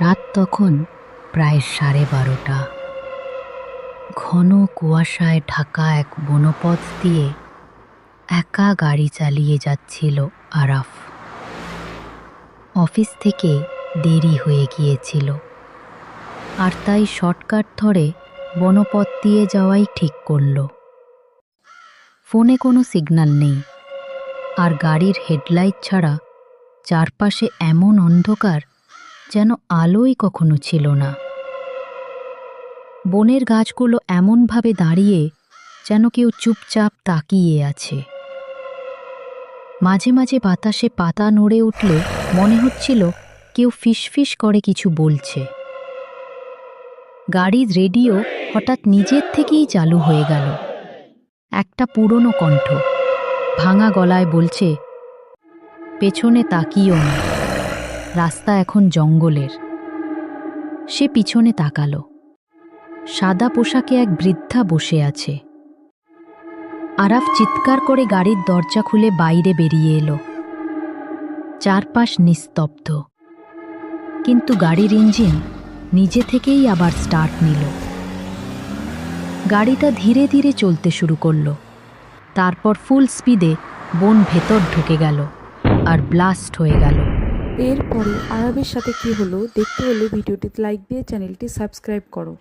রাত তখন প্রায় সাড়ে বারোটা। ঘন কুয়াশায় ঢাকা এক বনপথ দিয়ে একা গাড়ি চালিয়ে যাচ্ছিল আরাফ। অফিস থেকে দেরি হয়ে গিয়েছিল। আর তাই শর্টকাট ধরে বনপথ দিয়ে যাওয়াই ঠিক করল। ফোনে কোনো সিগন্যাল নেই। আর গাড়ির হেডলাইট ছাড়া চারপাশে এমন অন্ধকার যেন আলোই কখনো ছিল না। বনের গাছগুলো এমনভাবে দাঁড়িয়ে যেন কেউ চুপচাপ তাকিয়ে আছে। মাঝে মাঝে বাতাসে পাতা নড়ে উঠলে মনে হচ্ছিল কেউ ফিসফিস করে কিছু বলছে। গাড়ির রেডিও হঠাৎ নিজের থেকেই চালু হয়ে গেল। একটা পুরনো কণ্ঠ ভাঙা গলায় বলছে, পেছনে তাকিও না। রাস্তা এখন জঙ্গলের। সে পিছনে তাকালো। সাদা পোশাকে এক বৃদ্ধা বসে আছে। আরাফ চিৎকার করে গাড়ির দরজা খুলে বাইরে বেরিয়ে এলো। চারপাশ নিস্তব্ধ। কিন্তু গাড়ির ইঞ্জিন নিজে থেকেই আবার স্টার্ট নিল। গাড়িটা ধীরে ধীরে চলতে শুরু করল। তারপর ফুল স্পিডে বন ভেতর ঢুকে গেল আর ব্লাস্ট হয়ে গেল। এরপরে আরবের সাথে কি হলো দেখতে হলে ভিডিওটি লাইক দিয়ে চ্যানেলটি সাবস্ক্রাইব করো।